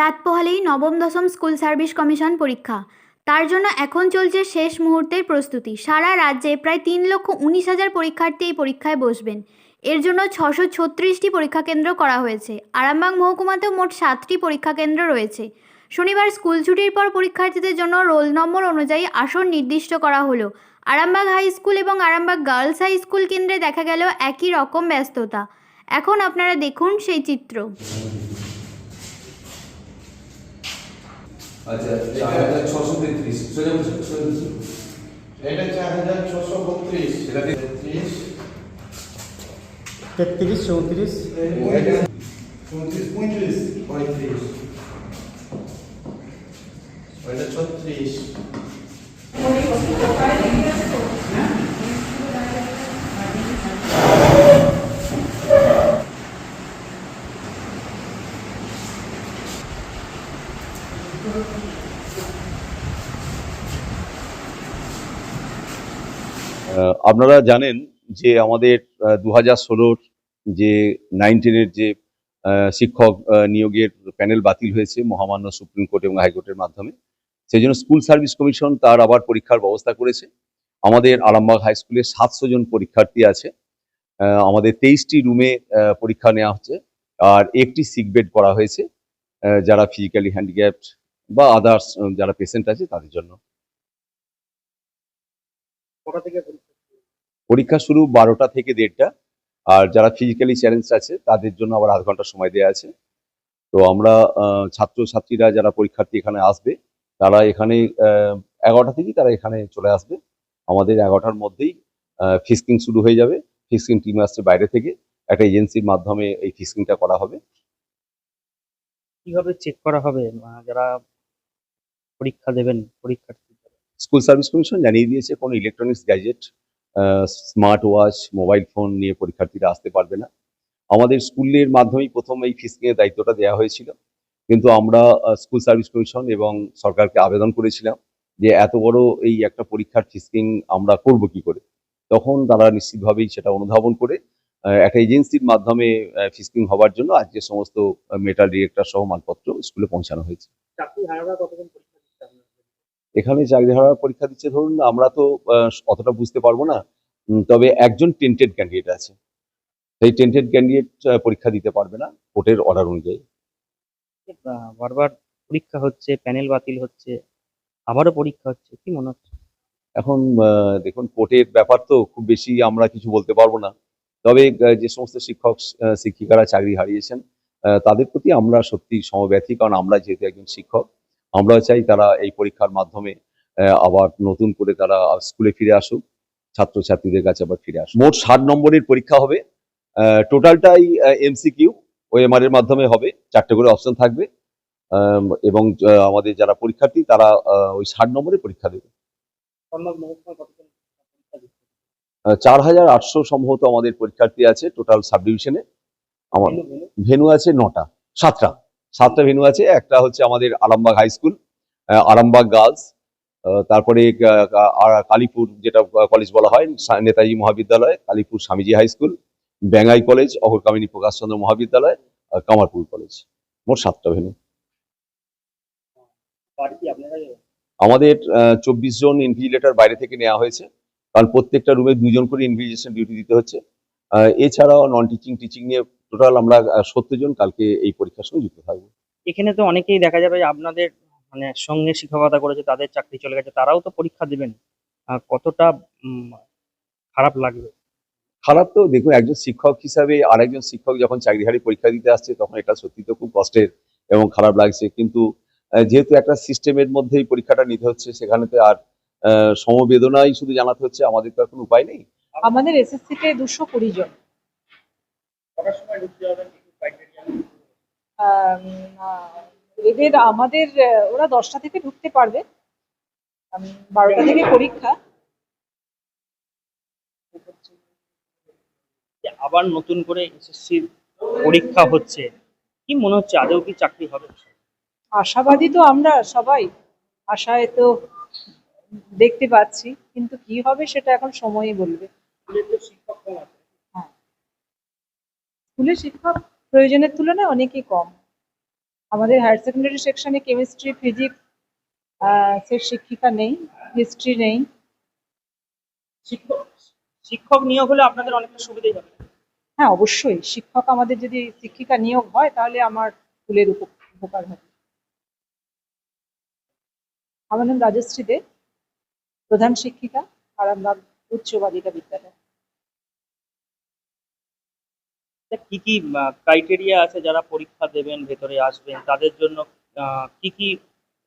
রাত পোহালেই নবম, দশম স্কুল সার্ভিস কমিশন পরীক্ষা। তার জন্য এখন চলছে শেষ মুহূর্তের প্রস্তুতি। সারা রাজ্যে প্রায় তিন লক্ষ উনিশ হাজার পরীক্ষার্থী এই পরীক্ষায় বসবেন। এর জন্য ছশো ছত্রিশটি পরীক্ষা কেন্দ্র করা হয়েছে। আরামবাগ মহকুমাতেও মোট সাতটি পরীক্ষা কেন্দ্র রয়েছে। শনিবার স্কুল ছুটির পর পরীক্ষার্থীদের জন্য রোল নম্বর অনুযায়ী আসন নির্দিষ্ট করা হলো। আরামবাগ হাই স্কুল এবং আরামবাগ গার্লস হাই স্কুল কেন্দ্রে দেখা গেল একই রকম ব্যস্ততা। এখন আপনারা দেখুন সেই চিত্র। আচ্ছা চার হাজার ছশো তেত্রিশ সোজা বলছো সোজা বলছো এটা চার হাজার ছশো বত্রিশ সেটা দিয়ে- তেত্রিশ তেত্রিশ চৌত্রিশ চৌত্রিশ পঁয়ত্রিশ পঁয়ত্রিশ ওইটা ছত্রিশ আপনারা জানেন যে আমাদের দু হাজার ষোলোর যে নাইনটিনের যে শিক্ষক নিয়োগের প্যানেল বাতিল হয়েছে মহামান্য সুপ্রিম কোর্ট এবং হাইকোর্টের মাধ্যমে, সেই জন্য স্কুল সার্ভিস কমিশন তার আবার পরীক্ষার ব্যবস্থা করেছে। আমাদের আরামবাগ হাই স্কুলে সাতশো জন পরীক্ষার্থী আছে। আমাদের তেইশটি রুমে পরীক্ষা নেওয়া হচ্ছে আর একটি সিক বেড করা হয়েছে। যারা ফিজিক্যালি হ্যান্ডিক্যাপড বা আদার্স যারা পেশেন্ট আছে তাদের জন্য পরীক্ষা পরীক্ষা শুরু বারোটা থেকে দেড়টা। আর যারা ফিজিক্যালি চ্যালেঞ্জ আছে তাদের জন্য আবার আধ ঘণ্টা সময় দেওয়া আছে। তো আমরা আহ, ছাত্রছাত্রীরা যারা পরীক্ষার্থী এখানে আসবে তারা এখানে আহ, এগারোটা থেকেই তারা এখানে চলে আসবে। আমাদের এগারোটার মধ্যেই ফিস্কিং শুরু হয়ে যাবে। ফিস্কিং টিম আসছে বাইরে থেকে। একটা এজেন্সির মাধ্যমে এই ফিস্কিংটা করা হবে। কীভাবে চেক করা হবে? যারা পরীক্ষা দেবেন পরীক্ষার্থী স্কুল সার্ভিস কমিশন জানিয়ে দিয়েছে কোনো electronics gadget smart watch mobile phone নিয়ে পরীক্ষার্থীরা আসতে পারবে না। আমাদের স্কুলের মাধ্যমেই প্রথম এই ফিসকিং এর দায়িত্বটা দেওয়া হয়েছিল। কিন্তু আমরা স্কুল সার্ভিস কমিশন এবং সরকারকে আবেদন করেছিলাম যে এত বড় এই একটা পরীক্ষার ফিসকিং আমরা করব কি করে। তখন তারা নিশ্চিতভাবেই সেটা অনুধাবন করে একটা এজেন্সির মাধ্যমে ফিসকিং হওয়ার জন্য আজকে সমস্ত মেটাল ডিরেক্টর সহ মালপত্র স্কুলে পৌঁছানো হয়েছে চাকরি হারারা কতজন পরীক্ষা দিচ্ছে আপনার এখানে চাকরি হারার পরীক্ষা দিচ্ছে। ধরুন আমরা তো অতটা বুঝতে পারব না। তবে একজন টেন্টেড ক্যান্ডিডেট আছে। সেই টেন্টেড ক্যান্ডিডেট পরীক্ষা দিতে পারবে না কোর্টের অর্ডার অনুযায়ী। বারবার পরীক্ষা হচ্ছে প্যানেল বাতিল হচ্ছে আবারও পরীক্ষা হচ্ছে কি মনে হচ্ছে? এখন দেখুন কোর্টের ব্যাপার তো খুব বেশি আমরা কিছু বলতে পারব না। তবে যে সমস্ত শিক্ষক শিক্ষিকারা চাকরি হারিয়েছেন তাদের প্রতি আমরা সত্যি সমব্যথী। কারণ আমরা যেহেতু একজন শিক্ষক আমরা চাই তারা এই পরীক্ষার মাধ্যমে আবার নতুন করে তারা স্কুলে ফিরে আসুক ছাত্রছাত্রীদের কাছে আবার ফিরে আসুক। মোট ষাট নম্বরের পরীক্ষা হবে টোটালটাই এমসিকিউ ওএমআর এর মাধ্যমে হবে চারটে করে অপশন থাকবে এবং আমাদের যারা পরীক্ষার্থী তারা ওই ষাট নম্বরের পরীক্ষা দেবে। চার হাজার আটশো সম্ভবত আমাদের পরীক্ষার্থী আছে টোটাল সাবডিভিশনে। আমার। ভেনু আছে নটা সাতটা। সাতটা ভেনু আছে একটা হচ্ছে আমাদের Arambagh high school Arambagh girls তারপরে কালীপুর যেটা কলেজ বলা হয় Netaji Mahavidyalaya Kalipur Swamiji high school Bengai college Aghorkamini Prakashchandra Mahavidyalaya আর কামারপুর কলেজ মোট সাতটা ভেনু আমাদের চব্বিশ জন ইনভিজিলেটর বাইরে থেকে নেওয়া হয়েছে কারণ প্রত্যেকটা রুমে দুজন করে ইনভিজিলেশন ডিউটি দিতে হচ্ছে। এছাড়াও নন টিচিং টিচিং নিয়ে টোটাল আমরা সত্তর জন কালকে এই পরীক্ষার সঙ্গে যুক্ত থাকব। এখানে তো অনেকেই দেখা যাবে আপনাদের মানে সঙ্গে শিক্ষকতা করেছে তাদের চাকরি চলে গেছে তারাও তো পরীক্ষা দেবেন। কতটা খারাপ লাগবে? খারাপ তো দেখুন একজন শিক্ষক হিসাবে আরেকজন শিক্ষক যখন চাকরি হারিয়ে পরীক্ষা দিতে আসছে তখন এটা সত্যি তো খুব কষ্টের এবং খারাপ লাগছে। কিন্তু যেহেতু একটা সিস্টেমের মধ্যেই পরীক্ষাটা নিতে হচ্ছে সেখানে তো আর আহ, সমবেদনাই শুধু জানাতে হচ্ছে আমাদের তো আর কোনো উপায় নেই। আমাদের এসএসসি তে দুশো কুড়ি জন। কটার সময় ঢুকতে এদের আমাদের ওরা দশটা থেকে ঢুকতে পারবে। বারোটা থেকে পরীক্ষা। আবার নতুন করে এসএসসি পরীক্ষা হচ্ছে কি মনে হচ্ছে আদৌ কি চাকরি হবে? আশাবাদী তো আমরা সবাই। আশায় তো দেখতে পাচ্ছি কিন্তু কি হবে সেটা এখন সময়ই বলবে। শিক্ষক স্কুলে শিক্ষক প্রয়োজনের তুলনায় অনেকই কম। আমাদের হায়ার সেকেন্ডারি সেকশনে কেমিস্ট্রি ফিজিক্স সে শিক্ষিকা নেই হিস্ট্রি নেই। শিক্ষক শিক্ষক নিয়োগ হলে আপনাদের অনেকটা সুবিধাই হবে। হ্যাঁ অবশ্যই। শিক্ষক আমাদের যদি শিক্ষিকা নিয়োগ হয় তাহলে আমার স্কুলের উপ- উপকার হবে। আমার নাম রাজশ্রী দে প্রধান শিক্ষিকা আরামবাগ উচ্চ বালিকা বিদ্যালয়। কি কি ক্রাইটেরিয়া আছে যারা পরীক্ষা দেবেন, ভেতরে আসবেন? তাদের জন্য কি কি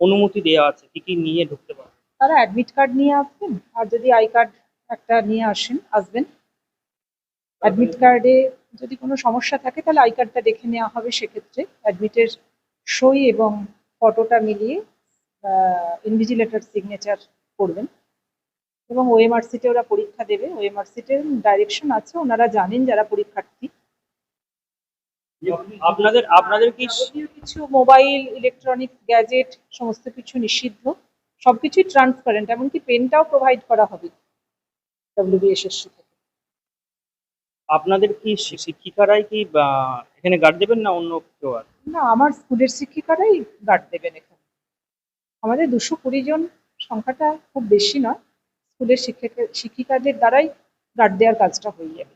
অনুমতি দেওয়া আছে? কি কি নিয়ে ঢুকতে পারে তারা অ্যাডমিট কার্ড নিয়ে আসবেন, আর যদি আই কার্ড একটা নিয়ে আসেন, আসবেন। অ্যাডমিট কার্ডে যদি কোনো সমস্যা থাকে, তাহলে আই কার্ডটা দেখে নেওয়া হবে সেক্ষেত্রে। অ্যাডমিটের সই এবং ফটোটা মিলিয়ে ইনভিজিলেটর সিগনেচার করবেন। এবং ওএমআরসিতে ওরা পরীক্ষা দেবে। ওএমআরসিতে ডাইরেকশন আছে, ওনারা জানেন যারা পরীক্ষার্থী। আপনাদের আপনাদের কি কিছু মোবাইল ইলেকট্রনিক্স গ্যাজেট সমস্ত কিছু নিষিদ্ধ? সবকিছুই ট্রান্সপারেন্ট এমনকি পেনটাও প্রোভাইড করা হবে ডব্লিউবিএসএসসি থেকে আপনাদের কি শিক্ষিকারাই কি এখানে গার্ড দেবেন না অন্য কেউ আর? না আমার স্কুলের শিক্ষিকারাই গার্ড দেবেন এখানে। আমাদের দুশো কুড়ি জন সংখ্যাটা খুব বেশি নয়। স্কুলের শিক্ষিকা শিক্ষিকাদের দ্বারাই গার্ড দেওয়ার কাজটা হয়ে যাবে।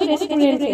রেস্টুরেন্টে